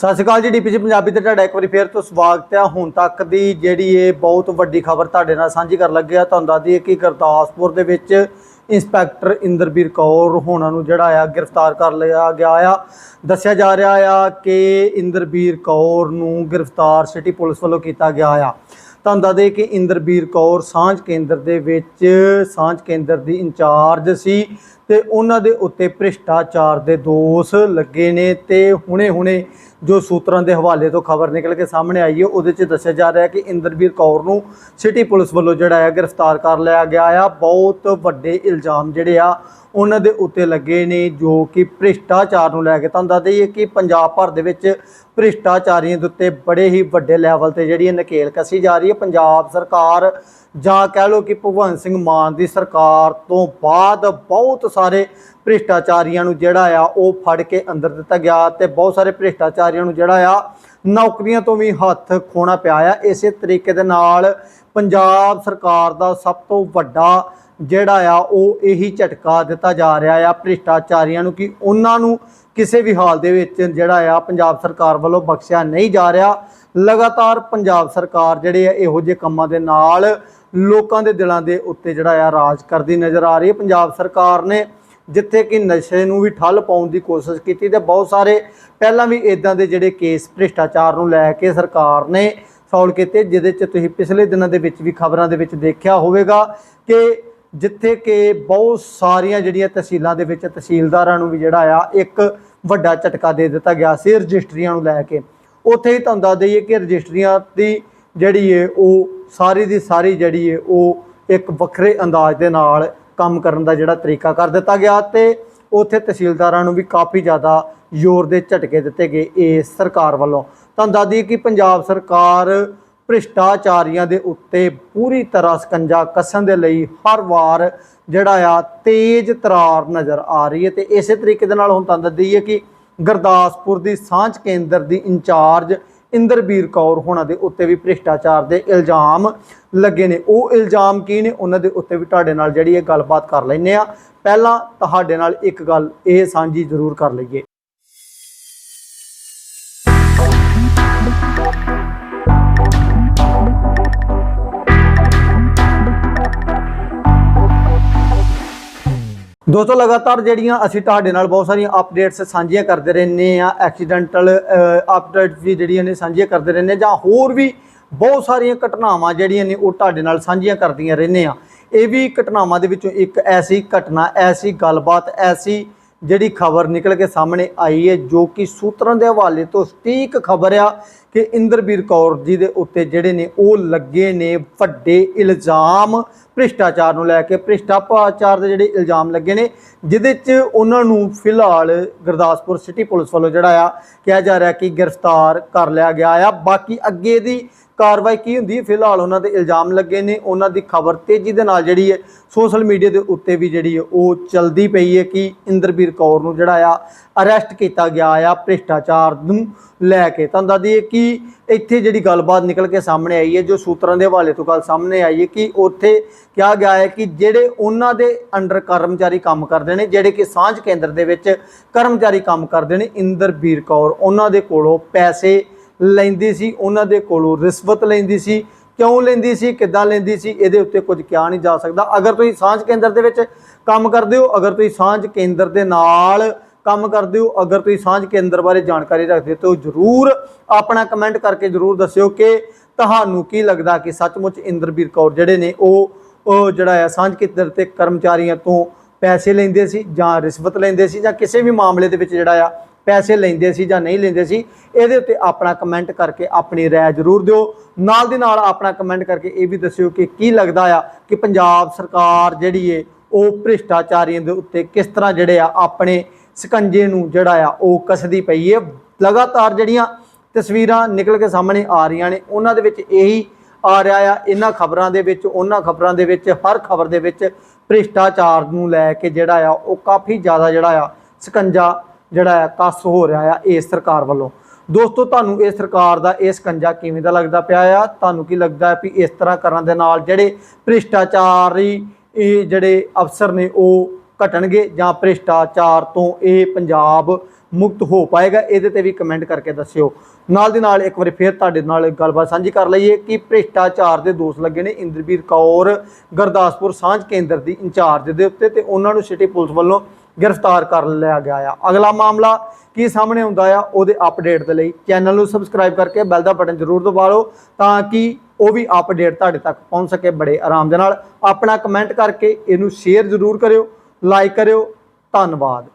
ਸਤਿ ਸ਼੍ਰੀ ਅਕਾਲ ਜੀ ਡੀਪੀਸੀ ਪੰਜਾਬੀ ਤੇ ਤੁਹਾਡਾ ਇੱਕ ਵਾਰੀ ਫੇਰ ਤੋਂ ਸਵਾਗਤ ਹੈ। ਹੁਣ ਤੱਕ ਦੀ ਜਿਹੜੀ ਇਹ ਬਹੁਤ ਵੱਡੀ ਖਬਰ ਤੁਹਾਡੇ ਨਾਲ ਸਾਂਝੀ ਕਰਨ ਲੱਗੇ ਆ, ਤੁਹਾਨੂੰ ਦੱਸ ਦਈਏ ਕਿ ਗੁਰਦਾਸਪੁਰ ਦੇ ਵਿੱਚ ਇੰਸਪੈਕਟਰ ਇੰਦਰਬੀਰ ਕੌਰ ਹੋਣਾ ਨੂੰ ਜਿਹੜਾ ਆ ਗ੍ਰਿਫਤਾਰ ਕਰ ਲਿਆ ਗਿਆ ਆ। ਦੱਸਿਆ ਜਾ ਰਿਹਾ ਆ ਕਿ ਇੰਦਰਬੀਰ ਕੌਰ ਨੂੰ ਗ੍ਰਿਫਤਾਰ ਸਿਟੀ ਪੁਲਿਸ ਵੱਲੋਂ ਕੀਤਾ ਗਿਆ ਆ। ਤੁਹਾਨੂੰ ਦੱਸ ਦਈਏ ਕਿ ਇੰਦਰਬੀਰ ਕੌਰ ਸਾਂਝ ਕੇਂਦਰ ਦੇ ਵਿੱਚ ਸਾਂਝ ਕੇਂਦਰ ਦੀ ਇੰਚਾਰਜ ਸੀ ਤੇ ਉਹਨਾਂ ਦੇ ਉੱਤੇ ਭ੍ਰਿਸ਼ਟਾਚਾਰ ਦੇ ਦੋਸ਼ ਲੱਗੇ ਨੇ ਤੇ ਹੁਣੇ-ਹੁਣੇ ਜੋ ਸੂਤਰਾਂ ਦੇ ਹਵਾਲੇ ਤੋਂ ਖਬਰ ਨਿਕਲ ਕੇ ਸਾਹਮਣੇ ਆਈ ਹੈ, ਉਹਦੇ 'ਚ ਦੱਸਿਆ ਜਾ ਰਿਹਾ ਕਿ ਇੰਦਰਬੀਰ ਕੌਰ ਨੂੰ ਸਿਟੀ ਪੁਲਿਸ ਵੱਲੋਂ ਜਿਹੜਾ ਹੈ ਗ੍ਰਿਫਤਾਰ ਕਰ ਲਿਆ ਗਿਆ ਆ। ਬਹੁਤ ਵੱਡੇ ਇਲਜ਼ਾਮ ਜਿਹੜੇ ਆ ਉਹਨਾਂ ਦੇ ਉੱਤੇ ਲੱਗੇ ਨੇ ਜੋ ਕਿ ਭ੍ਰਿਸ਼ਟਾਚਾਰ ਨੂੰ ਲੈ ਕੇ ਤੁਹਾਨੂੰ ਦੱਸ ਦਈਏ ਕਿ ਪੰਜਾਬ ਭਰ ਦੇ ਵਿੱਚ ਭ੍ਰਿਸ਼ਟਾਚਾਰੀਆਂ ਦੇ ਉੱਤੇ ਬੜੇ ਹੀ ਵੱਡੇ ਲੈਵਲ ਤੇ ਜਿਹੜੀ ਇਹ ਨਕੇਲ ਕੱਸੀ ਜਾ ਰਹੀ ਹੈ। ਪੰਜਾਬ ਸਰਕਾਰ ਜਾਂ ਕਹਿ ਲਓ ਕਿ ਭਗਵੰਤ ਸਿੰਘ ਮਾਨ ਦੀ ਸਰਕਾਰ ਤੋਂ ਬਾਅਦ ਬਹੁਤ ਸਾਰੇ ਭ੍ਰਿਸ਼ਟਾਚਾਰੀਆਂ ਨੂੰ ਜਿਹੜਾ ਆ ਉਹ ਫੜ ਕੇ ਅੰਦਰ ਦਿੱਤਾ ਗਿਆ ਤੇ ਬਹੁਤ ਸਾਰੇ ਭ੍ਰਿਸ਼ਟਾਚਾਰੀਆਂ ਨੂੰ ਜਿਹੜਾ ਆ ਨੌਕਰੀਆਂ ਤੋਂ ਵੀ ਹੱਥ ਖੋਣਾ ਪਿਆ ਆ। ਇਸੇ ਤਰੀਕੇ ਦੇ ਨਾਲ ਪੰਜਾਬ ਸਰਕਾਰ ਦਾ ਸਭ ਤੋਂ ਵੱਡਾ ਜਿਹੜਾ ਆ ਉਹ ਇਹੀ ਝਟਕਾ ਦਿੱਤਾ ਜਾ ਰਿਹਾ ਆ ਭ੍ਰਿਸ਼ਟਾਚਾਰੀਆਂ ਨੂੰ ਕਿ ਉਹਨਾਂ ਨੂੰ ਕਿਸੇ ਵੀ ਹਾਲ ਦੇ ਵਿੱਚ ਜਿਹੜਾ ਆ ਪੰਜਾਬ ਸਰਕਾਰ ਵੱਲੋਂ ਬਖਸ਼ਿਆ ਨਹੀਂ ਜਾ ਰਿਹਾ। ਲਗਾਤਾਰ ਪੰਜਾਬ ਸਰਕਾਰ ਜਿਹੜੇ ਆ ਇਹੋ ਜਿਹੇ ਕੰਮਾਂ ਦੇ ਨਾਲ ਲੋਕਾਂ ਦੇ ਦਿਲਾਂ ਦੇ ਉੱਤੇ ਜਿਹੜਾ ਆ ਰਾਜ ਕਰਦੀ ਨਜ਼ਰ ਆ ਰਹੀ ਹੈ। ਪੰਜਾਬ ਸਰਕਾਰ ਨੇ ਜਿੱਥੇ ਕਿ ਨਸ਼ੇ ਨੂੰ ਵੀ ਠੱਲ ਪਾਉਣ ਦੀ ਕੋਸ਼ਿਸ਼ ਕੀਤੀ ਤੇ ਬਹੁਤ ਸਾਰੇ ਪਹਿਲਾਂ ਵੀ ਇਦਾਂ ਦੇ ਜਿਹੜੇ ਕੇਸ ਭ੍ਰਿਸ਼ਟਾਚਾਰ ਨੂੰ ਲੈ ਕੇ ਸਰਕਾਰ ਨੇ ਸੌਲ ਕੀਤੇ, ਜਿਹਦੇ ਚ ਤੁਸੀਂ ਪਿਛਲੇ ਦਿਨਾਂ ਦੇ ਵਿੱਚ ਵੀ ਖਬਰਾਂ ਦੇ ਵਿੱਚ ਦੇਖਿਆ ਹੋਵੇਗਾ ਕਿ ਜਿੱਥੇ ਕਿ ਬਹੁਤ ਸਾਰੀਆਂ ਜਿਹੜੀਆਂ ਤਹਿਸੀਲਾਂ ਦੇ ਵਿੱਚ ਤਹਿਸੀਲਦਾਰਾਂ ਨੂੰ ਵੀ ਜਿਹੜਾ ਆ ਇੱਕ ਵੱਡਾ ਝਟਕਾ ਦੇ ਦਿੱਤਾ ਗਿਆ ਸੀ, ਰਜਿਸਟਰੀਆਂ ਨੂੰ ਲੈ ਕੇ। ਉੱਥੇ ਹੀ ਤੁਹਾਨੂੰ ਦੱਸ ਦਈਏ ਕਿ ਰਜਿਸਟਰੀਆਂ ਦੀ ਜਿਹੜੀ ਏ, ਉਹ ਸਾਰੀ ਦੀ ਸਾਰੀ ਜਿਹੜੀ ਏ, ਉਹ ਇੱਕ ਵੱਖਰੇ ਅੰਦਾਜ਼ ਦੇ ਨਾਲ ਕੰਮ ਕਰਨ ਦਾ ਜਿਹੜਾ ਤਰੀਕਾ ਕਰ ਦਿੱਤਾ ਗਿਆ ਤੇ ਉੱਥੇ ਤਹਿਸੀਲਦਾਰਾਂ ਨੂੰ ਵੀ ਕਾਫੀ ਜ਼ਿਆਦਾ ਜ਼ੋਰ ਦੇ ਝਟਕੇ ਦਿੱਤੇ ਗਏ ਇਸ ਸਰਕਾਰ ਵੱਲੋਂ। ਤੁਹਾਨੂੰ ਦੱਸ ਕਿ ਪੰਜਾਬ ਸਰਕਾਰ ਭ੍ਰਿਸ਼ਟਾਚਾਰੀਆਂ ਦੇ ਉੱਤੇ ਪੂਰੀ ਤਰ੍ਹਾਂ ਸਕੰਜਾ ਕੱਸਣ ਦੇ ਲਈ ਹਰ ਵਾਰ ਜਿਹੜਾ ਆ ਤੇਜ਼ ਤਰਾਰ ਨਜ਼ਰ ਆ ਰਹੀ ਹੈ ਤੇ ਇਸੇ ਤਰੀਕੇ ਦੇ ਨਾਲ ਹੁਣ ਤੁਹਾਨੂੰ ਦੱਸ ਦਈਏ ਕਿ ਗੁਰਦਾਸਪੁਰ ਦੀ ਸਾਂਝ ਕੇਂਦਰ ਦੀ ਇੰਚਾਰਜ ਇੰਦਰਬੀਰ ਕੌਰ ਹੋਣਾ ਦੇ ਉੱਤੇ ਵੀ ਭ੍ਰਿਸ਼ਟਾਚਾਰ ਦੇ ਇਲਜ਼ਾਮ ਲੱਗੇ ਨੇ। ਉਹ ਇਲਜ਼ਾਮ ਕੀ ਨੇ? ਉਹਨਾਂ ਦੇ ਉੱਤੇ ਵੀ ਤੁਹਾਡੇ ਨਾਲ ਜਿਹੜੀ ਇਹ ਗੱਲਬਾਤ ਕਰ ਲੈਨੇ ਆ ਪਹਿਲਾਂ ਤੁਹਾਡੇ ਨਾਲ ਇੱਕ ਗੱਲ ਇਹ ਸਾਂਝੀ ਜ਼ਰੂਰ ਕਰ ਲਈਏ। ਦੋਸਤੋ, ਲਗਾਤਾਰ ਜਿਹੜੀਆਂ ਅਸੀਂ ਤੁਹਾਡੇ ਨਾਲ ਬਹੁਤ ਸਾਰੀਆਂ ਅਪਡੇਟਸ ਸਾਂਝੀਆਂ ਕਰਦੇ ਰਹਿੰਦੇ ਆ ਐਕਸੀਡੈਂਟਲ ਅਪਡੇਟ ਵੀ ਜਿਹੜੀਆਂ ਨੇ ਸਾਂਝੀਆਂ ਕਰਦੇ ਰਹਿੰਦੇ ਹਾਂ ਜਾਂ ਹੋਰ ਵੀ ਬਹੁਤ ਸਾਰੀਆਂ ਘਟਨਾਵਾਂ ਜਿਹੜੀਆਂ ਨੇ ਉਹ ਤੁਹਾਡੇ ਨਾਲ ਸਾਂਝੀਆਂ ਕਰਦੀਆਂ ਰਹਿੰਦੇ ਆ ਇਹ ਵੀ ਘਟਨਾਵਾਂ ਦੇ ਵਿੱਚੋਂ ਇੱਕ ਐਸੀ ਘਟਨਾ, ਐਸੀ ਗੱਲਬਾਤ, ਐਸੀ ਜਿਹੜੀ ਖਬਰ ਨਿਕਲ ਕੇ ਸਾਹਮਣੇ ਆਈ ਹੈ ਜੋ ਕਿ ਸੂਤਰਾਂ ਦੇ ਹਵਾਲੇ ਤੋਂ ਸਟੀਕ ਖਬਰ ਆ ਕਿ ਇੰਦਰਬੀਰ ਕੌਰ ਜੀ ਦੇ ਉੱਤੇ ਜਿਹੜੇ ਨੇ ਉਹ ਲੱਗੇ ਨੇ ਵੱਡੇ ਇਲਜ਼ਾਮ ਭ੍ਰਿਸ਼ਟਾਚਾਰ ਨੂੰ ਲੈ ਕੇ। ਭ੍ਰਿਸ਼ਟਾਚਾਰ ਦੇ ਜਿਹੜੇ ਇਲਜ਼ਾਮ ਲੱਗੇ ਨੇ, ਜਿਹਦੇ 'ਚ ਉਹਨਾਂ ਨੂੰ ਫਿਲਹਾਲ ਗੁਰਦਾਸਪੁਰ ਸਿਟੀ ਪੁਲਿਸ ਵੱਲੋਂ ਜਿਹੜਾ ਆ, ਕਿਹਾ ਜਾ ਰਿਹਾ ਕਿ ਗ੍ਰਿਫਤਾਰ ਕਰ ਲਿਆ ਗਿਆ ਆ। ਬਾਕੀ ਅੱਗੇ ਦੀ ਕਾਰਵਾਈ ਕੀ ਹੁੰਦੀ ਹੈ ਫਿਲਹਾਲ ਉਹਨਾਂ ਦੇ ਇਲਜ਼ਾਮ ਲੱਗੇ ਨੇ। ਉਹਨਾਂ ਦੀ ਖਬਰ ਤੇਜ਼ੀ ਦੇ ਨਾਲ ਜਿਹੜੀ ਹੈ, ਸੋਸ਼ਲ ਮੀਡੀਆ ਦੇ ਉੱਤੇ ਵੀ ਜਿਹੜੀ ਹੈ, ਉਹ ਚਲਦੀ ਪਈ ਹੈ ਕਿ ਇੰਦਰਬੀਰ ਕੌਰ ਨੂੰ ਜਿਹੜਾ ਆ, ਅਰੈਸਟ ਕੀਤਾ ਗਿਆ ਆ ਭ੍ਰਿਸ਼ਟਾਚਾਰ ਨੂੰ। ਲੈ ਕੇ। ਤੁਹਾਨੂੰ ਦੱਸ ਦਈਏ ਕਿ ਇੱਥੇ ਜਿਹੜੀ ਗੱਲਬਾਤ ਨਿਕਲ ਕੇ ਸਾਹਮਣੇ ਆਈ ਹੈ, ਜੋ ਸੂਤਰਾਂ ਦੇ ਹਵਾਲੇ ਤੋਂ ਗੱਲ ਸਾਹਮਣੇ ਆਈ ਹੈ ਕਿ ਉੱਥੇ ਕਿਹਾ ਗਿਆ ਹੈ ਕਿ ਜਿਹੜੇ ਉਹਨਾਂ ਦੇ ਅੰਡਰ ਕਰਮਚਾਰੀ ਕੰਮ ਕਰਦੇ ਨੇ, ਜਿਹੜੇ ਕਿ ਸਾਂਝ ਕੇਂਦਰ ਦੇ ਵਿੱਚ ਕਰਮਚਾਰੀ ਕੰਮ ਕਰਦੇ ਨੇ, ਇੰਦਰਬੀਰ ਕੌਰ, ਉਹਨਾਂ ਦੇ ਕੋਲੋਂ ਪੈਸੇ ਲੈਂਦੀ ਸੀ, ਉਹਨਾਂ ਦੇ ਕੋਲੋਂ ਰਿਸ਼ਵਤ ਲੈਂਦੀ ਸੀ। ਕਿਉਂ ਲੈਂਦੀ ਸੀ, ਕਿੱਦਾਂ ਲੈਂਦੀ ਸੀ, ਇਹਦੇ ਉੱਤੇ ਕੁਝ ਕਿਹਾ ਨਹੀਂ ਜਾ ਸਕਦਾ। ਅਗਰ ਤੁਸੀਂ ਸਾਂਝ ਕੇਂਦਰ ਦੇ ਵਿੱਚ ਕੰਮ ਕਰਦੇ ਹੋ, ਅਗਰ ਤੁਸੀਂ ਸਾਂਝ ਕੇਂਦਰ ਦੇ ਨਾਲ ਕੰਮ ਕਰਦੇ ਹੋ, ਅਗਰ ਤੁਸੀਂ ਸਾਂਝ ਕੇਂਦਰ ਬਾਰੇ ਜਾਣਕਾਰੀ ਰੱਖਦੇ ਹੋ ਜ਼ਰੂਰ ਆਪਣਾ ਕਮੈਂਟ ਕਰਕੇ ਜ਼ਰੂਰ ਦੱਸਿਓ ਕਿ ਤੁਹਾਨੂੰ ਕੀ ਲੱਗਦਾ ਕਿ ਸੱਚਮੁੱਚ ਇੰਦਰਬੀਰ ਕੌਰ ਜਿਹੜੇ ਨੇ, ਉਹ ਜਿਹੜਾ ਆ ਸਾਂਝ ਕੇਂਦਰ ਤੇ ਕਰਮਚਾਰੀਆਂ ਤੋਂ ਪੈਸੇ ਲੈਂਦੇ ਸੀ ਜਾਂ ਰਿਸ਼ਵਤ ਲੈਂਦੇ ਸੀ ਜਾਂ ਕਿਸੇ ਵੀ ਮਾਮਲੇ ਦੇ ਵਿੱਚ ਜਿਹੜਾ ਆ ਪੈਸੇ ਲੈਂਦੇ ਸੀ ਜਾਂ ਨਹੀਂ ਲੈਂਦੇ ਸੀ, ਇਹਦੇ ਉੱਤੇ ਆਪਣਾ ਕਮੈਂਟ ਕਰਕੇ ਆਪਣੀ ਰਾਏ ਜ਼ਰੂਰ ਦਿਓ। ਨਾਲ ਦੀ ਨਾਲ ਆਪਣਾ ਕਮੈਂਟ ਕਰਕੇ ਇਹ ਵੀ ਦੱਸਿਓ ਕਿ ਕੀ ਲੱਗਦਾ ਆ ਕਿ ਪੰਜਾਬ ਸਰਕਾਰ ਜਿਹੜੀ ਏ, ਉਹ ਭ੍ਰਿਸ਼ਟਾਚਾਰੀਆਂ ਦੇ ਉੱਤੇ ਕਿਸ ਤਰ੍ਹਾਂ ਜਿਹੜੇ ਆ ਆਪਣੇ ਸਕੰਜੇ ਨੂੰ ਜਿਹੜਾ ਆ, ਉਹ ਕੱਸਦੀ ਪਈ ਹੈ ਲਗਾਤਾਰ ਜਿਹੜੀਆਂ ਤਸਵੀਰਾਂ ਨਿਕਲ ਕੇ ਸਾਹਮਣੇ ਆ ਰਹੀਆਂ ਨੇ, ਉਹਨਾਂ ਦੇ ਵਿੱਚ ਇਹੀ ਆ ਰਿਹਾ ਆ। ਇਹਨਾਂ ਖਬਰਾਂ ਦੇ ਵਿੱਚ, ਉਹਨਾਂ ਖਬਰਾਂ ਦੇ ਵਿੱਚ, ਹਰ ਖਬਰ ਦੇ ਵਿੱਚ ਭ੍ਰਿਸ਼ਟਾਚਾਰ ਨੂੰ ਲੈ ਕੇ ਜਿਹੜਾ ਆ, ਉਹ ਕਾਫੀ ਜ਼ਿਆਦਾ ਜਿਹੜਾ ਆ, ਸਕੰਜਾ ਜਿਹੜਾ ਆ, ਕੱਸ ਹੋ ਰਿਹਾ ਆ ਇਸ ਸਰਕਾਰ ਵੱਲੋਂ। ਦੋਸਤੋ, ਤੁਹਾਨੂੰ ਇਸ ਸਰਕਾਰ ਦਾ ਇਹ ਸਕੰਜਾ ਕਿਵੇਂ ਦਾ ਲੱਗਦਾ ਪਿਆ ਆ? ਤੁਹਾਨੂੰ ਕੀ ਲੱਗਦਾ ਹੈ ਵੀ ਇਸ ਤਰ੍ਹਾਂ ਕਰਨ ਦੇ ਨਾਲ ਜਿਹੜੇ ਭ੍ਰਿਸ਼ਟਾਚਾਰੀ ਇਹ ਜਿਹੜੇ ਅਫਸਰ ਨੇ, ਉਹ ਘਟਣਗੇ ਜਾਂ ਭ੍ਰਿਸ਼ਟਾਚਾਰ ਤੋਂ ਇਹ ਪੰਜਾਬ ਮੁਕਤ ਹੋ ਪਾਏਗਾ, ਇਹਦੇ ਤੇ ਵੀ ਕਮੈਂਟ ਕਰਕੇ ਦੱਸਿਓ। ਨਾਲ ਦੀ ਨਾਲ ਇੱਕ ਵਾਰੀ ਫੇਰ ਤੁਹਾਡੇ ਨਾਲ ਗੱਲਬਾਤ ਸਾਂਝੀ ਕਰ ਲਈਏ ਕਿ ਭ੍ਰਿਸ਼ਟਾਚਾਰ ਦੇ ਦੋਸ਼ ਲੱਗੇ ਨੇ ਇੰਦਰਬੀਰ ਕੌਰ, ਗੁਰਦਾਸਪੁਰ ਸਾਂਝ ਕੇਂਦਰ ਦੀ ਇੰਚਾਰਜ ਦੇ ਉੱਤੇ ਤੇ ਉਹਨਾਂ ਨੂੰ ਸਿਟੀ ਪੁਲਿਸ ਵੱਲੋਂ ਗ੍ਰਿਫਤਾਰ ਕਰ ਲਿਆ ਗਿਆ ਆ। ਅਗਲਾ ਮਾਮਲਾ ਕੀ ਸਾਹਮਣੇ ਆਉਂਦਾ ਆ, ਉਹਦੇ ਅਪਡੇਟ ਦੇ ਲਈ ਚੈਨਲ ਨੂੰ ਸਬਸਕ੍ਰਾਈਬ ਕਰਕੇ ਬੈਲ ਦਾ ਬਟਨ ਜ਼ਰੂਰ ਦਬਾ ਲਓ ਤਾਂ ਕਿ ਉਹ ਵੀ ਅਪਡੇਟ ਤੁਹਾਡੇ ਤੱਕ ਪਹੁੰਚ ਸਕੇ ਬੜੇ ਆਰਾਮ ਦੇ ਨਾਲ। ਆਪਣਾ ਕਮੈਂਟ ਕਰਕੇ ਇਹਨੂੰ ਸ਼ੇਅਰ ਜ਼ਰੂਰ ਕਰਿਓ। ਲਾਈਕ ਕਰਿਓ ਧੰਨਵਾਦ।